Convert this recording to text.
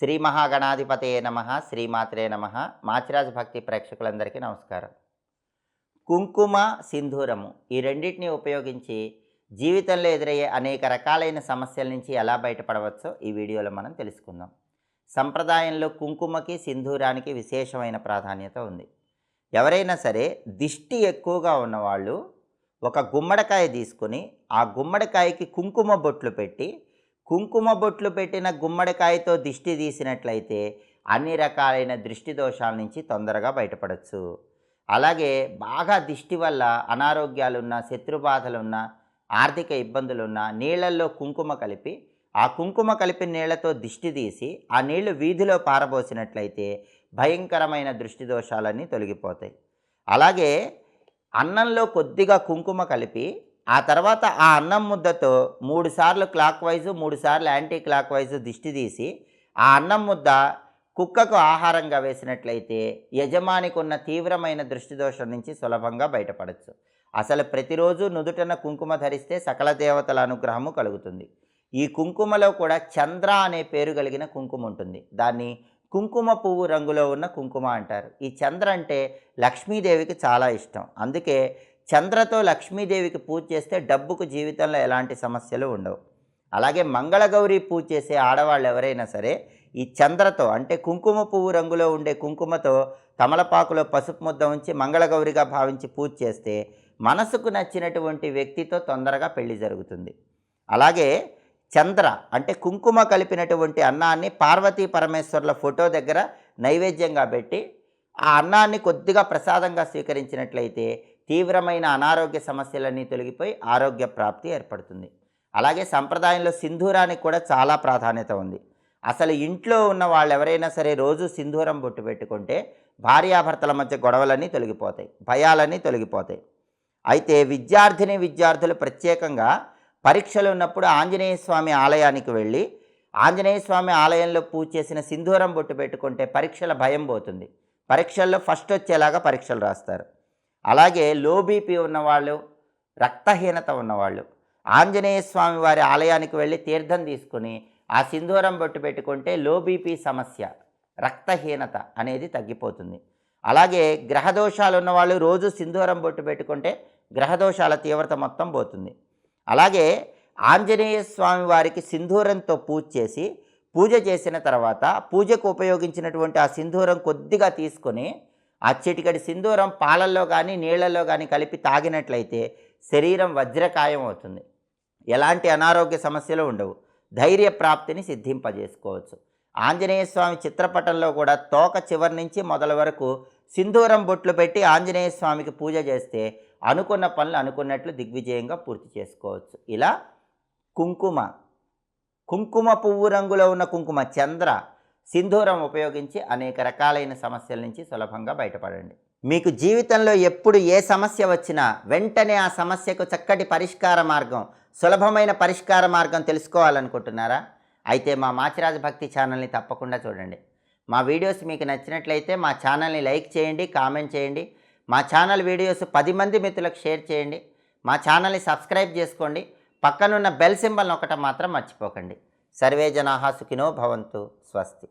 శ్రీ మహాగణాధిపతయే నమ శ్రీమాత్రే నమ. మాచిరాజు భక్తి ప్రేక్షకులందరికీ నమస్కారం. కుంకుమ సింధూరము ఈ రెండింటిని ఉపయోగించి జీవితంలో ఎదురయ్యే అనేక రకాలైన సమస్యల నుంచి ఎలా బయటపడవచ్చో ఈ వీడియోలో మనం తెలుసుకుందాం. సంప్రదాయంలో కుంకుమకి సింధూరానికి విశేషమైన ప్రాధాన్యత ఉంది. ఎవరైనా సరే దిష్టి ఎక్కువగా ఉన్నవాళ్ళు ఒక గుమ్మడికాయ తీసుకొని ఆ గుమ్మడికాయకి కుంకుమ బొట్లు పెట్టి కుంకుమ బొట్లు పెట్టిన గుమ్మడికాయతో దిష్టి తీసినట్లయితే అన్ని రకాలైన దృష్టి దోషాల నుంచి తొందరగా బయటపడవచ్చు అలాగే బాగా దిష్టి వల్ల అనారోగ్యాలున్న శత్రుబాధలున్న ఆర్థిక ఇబ్బందులున్న నీళ్ళల్లో కుంకుమ కలిపి ఆ కుంకుమ కలిపిన నీళ్ళతో దిష్టి తీసి ఆ నీళ్ళు వీధిలో పారబోసినట్లయితే భయంకరమైన దృష్టి దోషాలన్నీ తొలగిపోతాయి. అలాగే అన్నంలో కొద్దిగా కుంకుమ కలిపి ఆ తర్వాత ఆ అన్నం ముద్దతో మూడు సార్లు క్లాక్ వైజు మూడు సార్లు యాంటీ క్లాక్ వైజు దిష్టి తీసి ఆ అన్నం ముద్ద కుక్కకు ఆహారంగా వేసినట్లయితే యజమానికి ఉన్న తీవ్రమైన దృష్టి దోషం నుంచి సులభంగా బయటపడచ్చు. అసలు ప్రతిరోజు నుదుటన కుంకుమ ధరిస్తే సకల దేవతల అనుగ్రహము కలుగుతుంది. ఈ కుంకుమలో కూడా చంద్ర అనే పేరు కలిగిన కుంకుమ ఉంటుంది. దాన్ని కుంకుమ పువ్వు రంగులో ఉన్న కుంకుమ అంటారు. ఈ చంద్ర అంటే లక్ష్మీదేవికి చాలా ఇష్టం. అందుకే చంద్రతో లక్ష్మీదేవికి పూజ చేస్తే డబ్బుకు జీవితంలో ఎలాంటి సమస్యలు ఉండవు. అలాగే మంగళగౌరి పూజ చేసే ఆడవాళ్ళు ఎవరైనా సరే ఈ చంద్రతో అంటే కుంకుమ పువ్వు రంగులో ఉండే కుంకుమతో తమలపాకులో పసుపు ముద్ద ఉంచి మంగళగౌరిగా భావించి పూజ చేస్తే మనసుకు నచ్చినటువంటి వ్యక్తితో తొందరగా పెళ్ళి జరుగుతుంది. అలాగే చంద్ర అంటే కుంకుమ కలిపినటువంటి అన్నాన్ని పార్వతీ పరమేశ్వర్ల ఫోటో దగ్గర నైవేద్యంగా పెట్టి ఆ అన్నాన్ని కొద్దిగా ప్రసాదంగా స్వీకరించినట్లయితే తీవ్రమైన అనారోగ్య సమస్యలన్నీ తొలగిపోయి ఆరోగ్య ప్రాప్తి ఏర్పడుతుంది. అలాగే సంప్రదాయంలో సింధూరానికి కూడా చాలా ప్రాధాన్యత ఉంది. అసలు ఇంట్లో ఉన్న వాళ్ళు ఎవరైనా సరే రోజు సింధూరం బొట్టు పెట్టుకుంటే భార్యాభర్తల మధ్య గొడవలన్నీ తొలగిపోతాయి భయాలన్నీ తొలగిపోతాయి. అయితే విద్యార్థిని విద్యార్థులు ప్రత్యేకంగా పరీక్షలు ఉన్నప్పుడు ఆంజనేయ స్వామి ఆలయానికి వెళ్ళి ఆంజనేయ స్వామి ఆలయంలో పూజ చేసిన సింధూరం బొట్టు పెట్టుకుంటే పరీక్షల భయం పోతుంది. పరీక్షల్లో ఫస్ట్ వచ్చేలాగా పరీక్షలు రాస్తారు. అలాగే లో బీపీ ఉన్నవాళ్ళు రక్తహీనత ఉన్నవాళ్ళు ఆంజనేయ స్వామి వారి ఆలయానికి వెళ్ళి తీర్థం తీసుకుని ఆ సింధూరం బొట్టు పెట్టుకుంటే లో బీపీ సమస్య రక్తహీనత అనేది తగ్గిపోతుంది. అలాగే గ్రహదోషాలు ఉన్నవాళ్ళు రోజు సింధూరం బొట్టు పెట్టుకుంటే గ్రహదోషాల తీవ్రత మొత్తం పోతుంది. అలాగే ఆంజనేయ స్వామి వారికి సింధూరంతో పూజ చేసి పూజ చేసిన తర్వాత పూజకు ఉపయోగించినటువంటి ఆ సింధూరం కొద్దిగా తీసుకొని ఆ చిటికడి సింధూరం పాలల్లో కానీ నీళ్ళలో కానీ కలిపి తాగినట్లయితే శరీరం వజ్రకాయం అవుతుంది. ఎలాంటి అనారోగ్య సమస్యలు ఉండవు. ధైర్య ప్రాప్తిని సిద్ధింపజేసుకోవచ్చు. ఆంజనేయ స్వామి చిత్రపటంలో కూడా తోక చివరి నుంచి మొదల వరకు సింధూరం బొట్లు పెట్టి ఆంజనేయ స్వామికి పూజ చేస్తే అనుకున్న పనులు అనుకున్నట్లు దిగ్విజయంగా పూర్తి చేసుకోవచ్చు. ఇలా కుంకుమ కుంకుమ పువ్వు రంగులో ఉన్న కుంకుమ చంద్ర సింధూరం ఉపయోగించి అనేక రకాలైన సమస్యల నుంచి సులభంగా బయటపడండి. మీకు జీవితంలో ఎప్పుడు ఏ సమస్య వచ్చినా వెంటనే ఆ సమస్యకు చక్కటి పరిష్కార మార్గం సులభమైన పరిష్కార మార్గం తెలుసుకోవాలనుకుంటున్నారా? అయితే మా మాచిరాజ భక్తి ఛానల్ని తప్పకుండా చూడండి. మా వీడియోస్ మీకు నచ్చినట్లయితే మా ఛానల్ని లైక్ చేయండి కామెంట్ చేయండి. మా ఛానల్ వీడియోస్ పది మంది మిత్రులకు షేర్ చేయండి. మా ఛానల్ని సబ్స్క్రైబ్ చేసుకోండి. పక్కనున్న బెల్ సింబల్ ఒకటం మాత్రం మర్చిపోకండి. సర్వే జనాహా సుఖినో భవంతు. స్వస్తి.